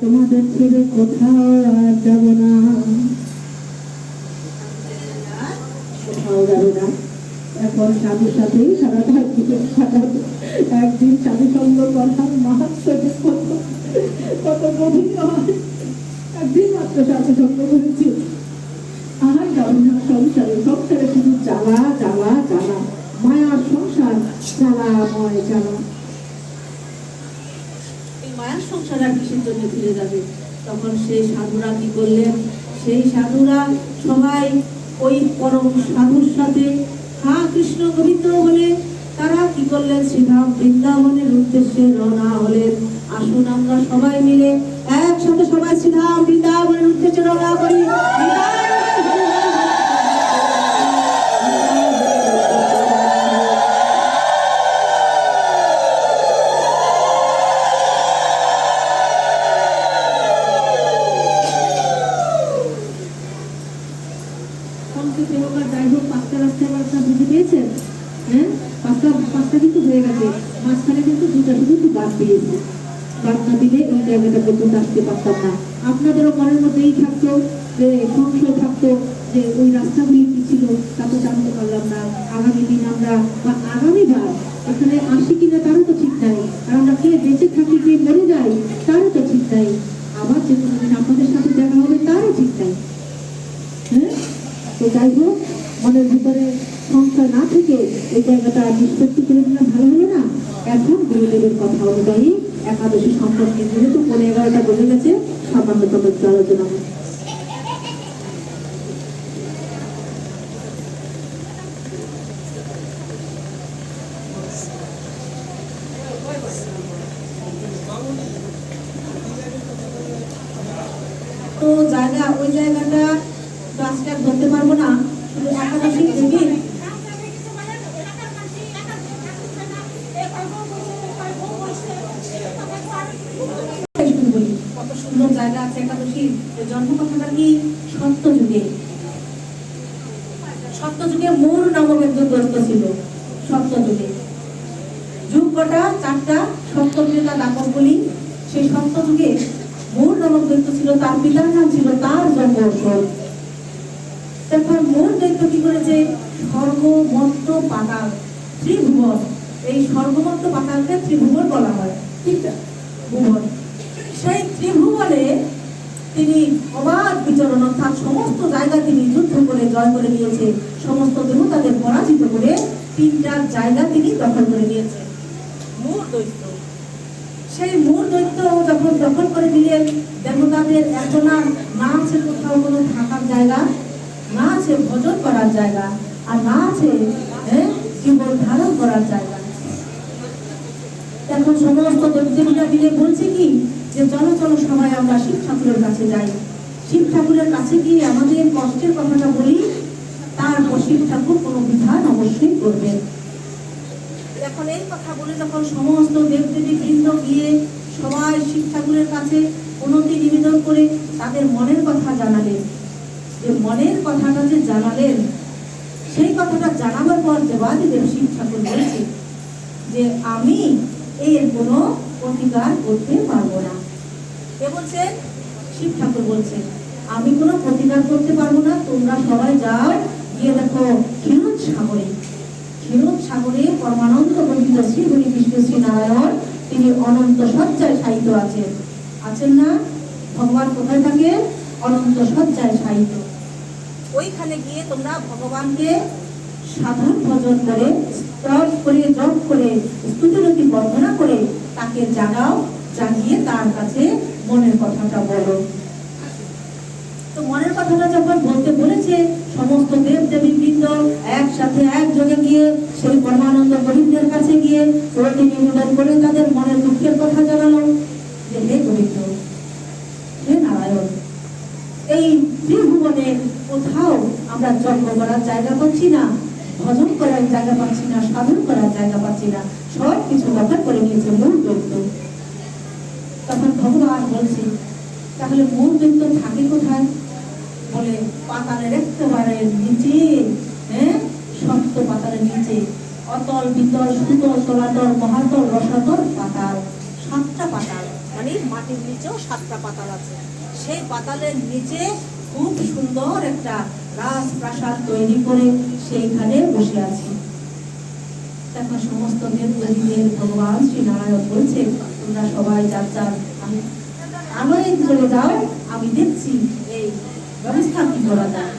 তোমাদের ছেড়ে কোথাও আর যাব না। এখন সাধুর সাথেই সারাটা একদিন সাধু সঙ্গ করার মাহাত্ম কত গভীর হয় একদিন মাত্র সাধু সঙ্গ করেছি আর যাব না সংসারে। সংসারে শুধু জ্বালা জ্বালা জ্বালা। মায়ার সংসার জ্বালাময় জ্বালা এই সংসার কিসের জন্য ফিরে যাবে। তখন সেই সাধুরা কি করলেন? সেই সাধুরা সবাই ওই পরম সাধুর সাথে হা কৃষ্ণ গোবিন্দ বলে তারা কি করলেন? শ্রীধাম বৃন্দাবনের উদ্দেশ্যে রওনা হলেন। আসুন আমরা সবাই মিলে একসাথে সবাই শ্রীধাম বৃন্দাবনের উদ্দেশ্যে রওনা করি। না দিলে এই জায়গাটা পর্যন্ত আসতে পারতাম না। আপনাদেরও মনের মধ্যে থাকতো যে, সংশয় থাকতো যে, ওই রাস্তাগুলি কি ছিল তা তো জানতে পারলাম না। আগামী দিন আমরা, বা আগামীবার এখানে আসি কিনা তারও তো ঠিক নাই। আর আমরা কে বেঁচে থাকি কে মরে যাই, তারও তো ঠিক নাই। আবার যে কোনো দিন আপনাদের সাথে দেখা হবে, তারও ঠিক নাই। হ্যাঁ? তো যাই হোক সংশয় না থেকে এই জায়গাটা নিষ্পত্তি করে দিলে ভালো হলো না? এখন গুরুদেবের কথা অনুযায়ী একাদশী সম্পর্কে যেহেতু পনেরো এগারোটা বলে গেছে সামান্যতম একটু আলোচনা তো জায়গা, ওই জায়গাটা তো ধরতে পারব না। একাদশী দেবী একটু বলি কত সুন্দর জায়গা আছে একাদশীর জন্ম কি সত্য যুগে সত্য যুগে মোর নামক একজন দৈত্য ছিল সত্য যুগে কটা, চারটা সত্য ত্রেতা দাপক বলি, সেই সত্য যুগে মোর নামক দৈত্য ছিল, তার পিতার নাম ছিল তার জন্ম তারপর মোর দৈত্য কি করেছে? স্বর্গমত্ত পাতাল, ত্রিভুবন। এই স্বর্গমত্ত পাতালকে ত্রিভুবন বলা হয়। ঠিক ভুবন। সেই ত্রিভুবনে তিনি অবাধ বিচরণ অর্থাৎ সমস্ত জায়গা তিনি যুদ্ধ করে জয় করে নিয়েছে। সমস্ত দেবতাদের পরাজিত করে তিনটা জায়গা তিনি দখল করে নিয়েছে। দৈত্য। সেই মূল দৈত্য যখন দখল করে দিলেন দেবতাদের এখন না আছে কোথাও কোনো থাকার জায়গা না আছে ভজন করার জায়গা আর না আছে হ্যাঁ, জীবন ধারণ করার জায়গা। এখন সমস্ত দেবদেবীরা মিলে বলছে কি সবাই আমরা শিব ঠাকুরের কাছে যাই। শিব ঠাকুরের কাছে গিয়ে আমাদের কষ্টের কথাটা বলি তারপর শিব ঠাকুর কোনো বিধান অবশ্যই করবেন এখন এই কথা বলে যখন সমস্ত দেবদেবী বৃন্দ গিয়ে সবাই শিব ঠাকুরের কাছে উন্নতি নিবেদন করে তাদের মনের কথা জানালেন। যে মনের কথাটা যে জানালেন, সেই কথাটা জানাবার পর দেবাদিদেব শিব ঠাকুর বলছে যে, আমি এর কোনো প্রতিকার করতে পারব না। শিব ঠাকুর বলছেন আমি কোনো প্রতিকার করতে পারব না, তোমরা সবাই যাও, গিয়ে দেখো ক্ষীরোদ সাগরে। ক্ষীরোদ সাগরে পরমানন্দ গোবিন্দ শ্রী হরি কৃষ্ণ শ্রী নারায়ণ তিনি অনন্ত সজ্জায় সাহিত্য আছেন। আছেন না? ভগবান কোথায় থাকে? অনন্ত সজ্জায় সাহিত্য ওইখানে গিয়ে তোমরা ভগবানকে সাধারণ ভজন করে স্তব করে, জপ করে, স্তুতিরতি বর্ণনা করে তাকে জাগাও। জাগিয়ে তার কাছে মনের কথাটা বলো। তো মনের কথাটা যখন বলতে বলেছে, সমস্ত দেব দেবী বৃন্দ একসাথে একযোগে গিয়ে সেই পরমানন্দ গোবিন্দের কাছে গিয়ে প্রতি নিবেদন করে তাদের মনের দুঃখের কথা জানালো। যে হে গোবিন্দ, হে নারায়ণ, এই ত্রিভুবনে কোথাও আমরা জন্ম করার জায়গা পাচ্ছি না, ভজন করার জায়গা পাচ্ছি না, সাধন করার জায়গা পাচ্ছি না সব কিছু দখল করে নিয়েছে মূল দৈত্য। তখন ভগবান বলছে, তাহলে মূল দৈত্য থাকে কোথায়? বলে, পাতালের একেবারে নিচে হ্যাঁ? শক্ত পাতালের নিচে। অতল, বিতল, সুতল, তলাতল, মহাতল, রসাতল পাতাল। সাতটা পাতাল মানে মাটির নিচেও সাতটা পাতাল আছে। সেই পাতালের নিচে খুব সুন্দর একটা রাজপ্রাসাদ তৈরি করে সেইখানে বসে আছে। এখন সমস্ত দেবদেবীদের ভগবান শ্রী নারায়ণ বলছে তোমরা সবাই যার যার আলোয় চলে যাও, আমি দেখছি এই ব্যবস্থা কি করা যায়।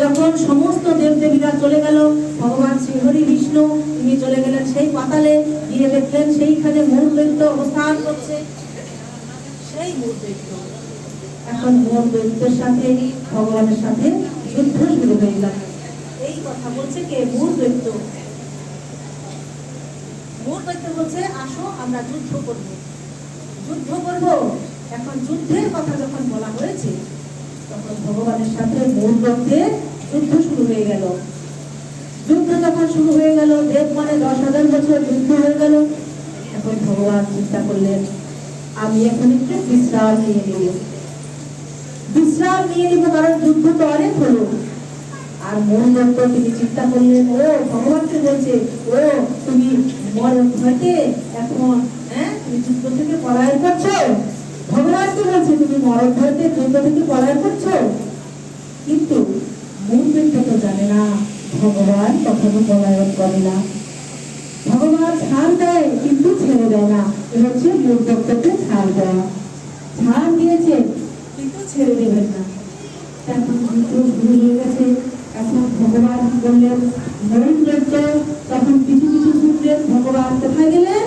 যখন সমস্ত দেবদেবীরা চলে গেল, ভগবান শ্রীহরি বিষ্ণু, তিনি চলে গেলেন সেই পাতালে, গিয়ে দেখলেন সেইখানে মূল দৈত্য অবস্থান করছে। সেই মূল এখন মূল দৈত্যের সাথে, ভগবানের সাথে যুদ্ধ শুরু হয়ে গেল। এই কথা বলছে কে? মূল দৈত্য মূল দৈত্য বলছে আসো, আমরা যুদ্ধ করব। যুদ্ধ করব? এখন যুদ্ধের কথা যখন বলা হয়েছে, তখন ভগবানের সাথে মূল দৈত্যের যুদ্ধ শুরু হয়ে গেল। যুদ্ধ যখন শুরু হয়ে গেল, দেব মানে দশ হাজার বছর যুদ্ধ হয়ে গেল। এখন ভগবান চিন্তা করলেন, আমি এখন একটু বিশ্রাম নিয়ে নেব। বিশ্রাম নিয়ে নেব, কারণ যুদ্ধ তো অনেক হলো। আর মন দত্ত তিনি চিন্তা করলেন ও ভগবানকে বলছে, ও, তুমি মরণ হইতে এখন হ্যাঁ থেকে করছ? বলছে, তুমি করছ? কিন্তু তো জানে না, ভগবান পলায়ন করে না। ভগবান ছাড় দেয়, কিন্তু ছেড়ে দেয় না। এ হচ্ছে ছাড় দেওয়া। ছাড় দিয়েছে, কিন্তু ছেড়ে দেবেন না। যুদ্ধ শুরু হয়ে গেছে। এখন ভগবান বললেন দৈত্য তখন কিছু কিছু শুনলেন ভগবান কোথায় গেলেন?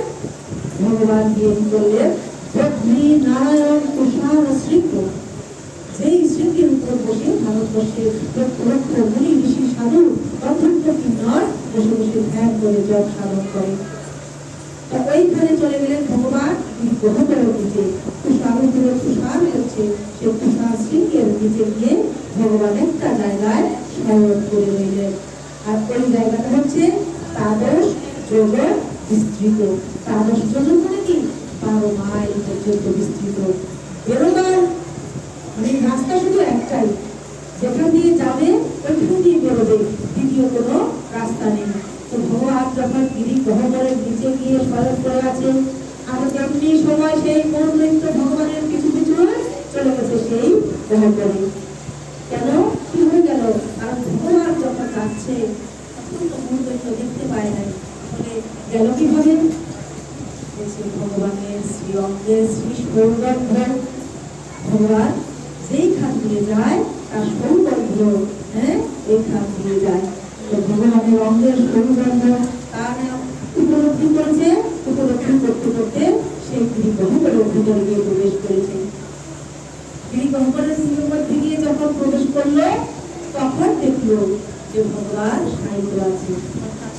ভগবান গিয়ে কি করলেন পত্নী নারায়ণ তুষার শৃঙ্গ সেই শৃঙ্গের উপর বসে ভারতবর্ষের লক্ষ লক্ষ মুনি ঋষি সাধু অধ্যক্ষ কিন্নর বসে বসে ধ্যান করে জপ সাধন করে। ওইখানে চলে গেলেন ভগবান গ্রহদের নিচে তুষার উপরে তুষার হচ্ছে সে তুষার শৃঙ্গের নিচে গিয়ে ভগবান একটা জায়গায় শয়ন করে আর ওই জায়গাটা হচ্ছে যোগ বিস্তৃত। মানে কি? বিস্তৃত। মানে রাস্তা শুধু একটাই। যেখান দিয়ে যাবে, ওইখান দিয়ে বেরোবে। দ্বিতীয় কোনো রাস্তা নেই। তো ভগবান যখন গিরি গহবরের নিচে গিয়ে শরৎ করে আছে আর তেমনি সময় সেই নৃত্য ভগবানের কিছু কিছু চলে গেছে সেই কেন কি হয়ে গেল কারণ ভগবান যখন যাচ্ছে তখন তো মূল দৈত্য দেখতে পায় নাই। তাহলে গেল কীভাবে? ভগবানের শ্রী অঙ্গের শ্রী সৌগন্ধ ভগবান যেই খান দিয়ে যায়, তার সৌগন্ধ হ্যাঁ এইখান দিয়ে যায়। ভগবানের অঙ্গের সৌগন্ধ তার উপলব্ধি করেছে, উপলব্ধি করতে করতে সেই গৃহগহ্বরের ভিতরে গিয়ে প্রবেশ করেছে। গৃহগহ্বরের মধ্যে গিয়ে যখন প্রবেশ করল, তখন দেখল যে ভগবান, সাহিত্য আছে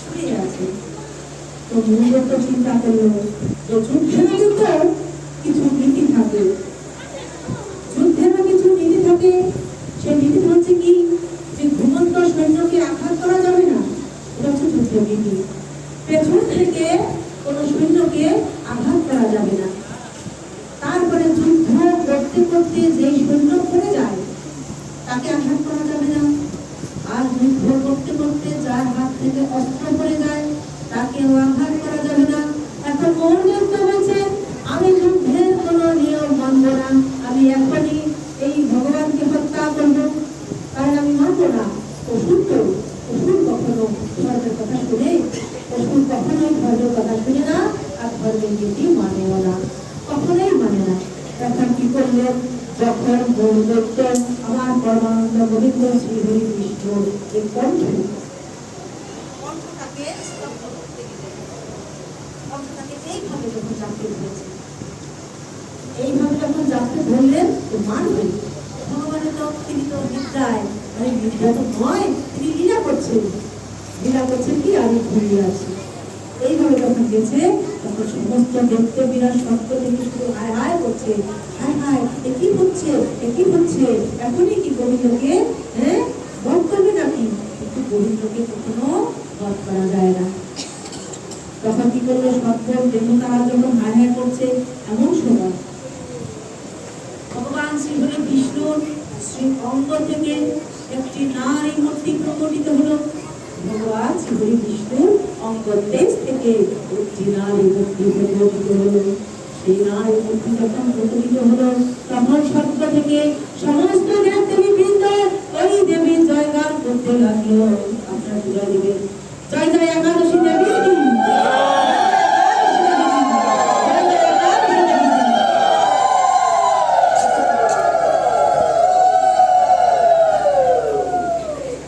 শুয়ে আছে। তো মূলত চিন্তা যে যুদ্ধের কিছু নীতি থাকে। যুদ্ধের কিছু নীতি থাকে, সেই নীতি হচ্ছে কি? যে ঘুমন্ত সৈন্যকে আঘাত করা যাবে না। এটা হচ্ছে যুদ্ধের নীতি। পেছন থেকে কোনো সৈন্যকে আঘাত করা যাবে না। তারপরে যুদ্ধ করতে করতে যেই সৈন্য পড়ে যায়, তাকে আঘাত করা যাবে না। আর যুদ্ধ করতে করতে যার হাত থেকে অস্ত্র পড়ে যায় তাকেও আঘাত করা যাবে না। এখন মৌলিক বলছে আমি যুদ্ধের কোনো নিয়ম মানব না। আমি এখনই এই ভগবানকে হত্যা করব। কারণ আমি মানব না। অসুর তো, অসুর কখনো ধর্মের কথা শুনে, অসুর কখনোই ধর্মের কথা শুনে না, আর ধর্মের নীতি মানেও না। কখনোই মানে না। এখন কি করলেন যখন আমার পরমানন্দ গোবিন্দ শ্রী হরি বিষ্ণু এই কণ্ঠ এইভাবে যখন চাপতে ধরেছে, এইভাবে যখন ধরলেন তো মানবে। ভগবানের তো তিনি তো বিদ্যায় মানে বিদ্যা তো নয়, তিনি লীলা করছেন। লীলা করছেন কি? আমি ঘুরিয়ে আছি। এইভাবে যখন গেছে, তখন সমস্ত দেখতে বিরাট সত্য থেকে শুধু হায় হায় করছে হায় হায়, এ কি হচ্ছে, এ কি হচ্ছে? এখনই কি গোবিন্দকে হ্যাঁ? বধ করবে নাকি? কিন্তু গোবিন্দকে কখনো বধ করা যায় না। তখন কি করল? সত্য দেবতারা যখন হায় হায় করছে, এমন সময় ভগবান শ্রী হরি বিষ্ণুর শ্রী অঙ্গ থেকে একটি নারী মূর্তি প্রকটিত হলো। ভগবান শ্রী হরি বিষ্ণুর একটি নারী প্রকটিত হলো সেই তখন স্বর্গ থেকে সমস্ত দেবীর করতে লাগল আপনারা জয় দেবেন জয় জয় একাদশী দেবী।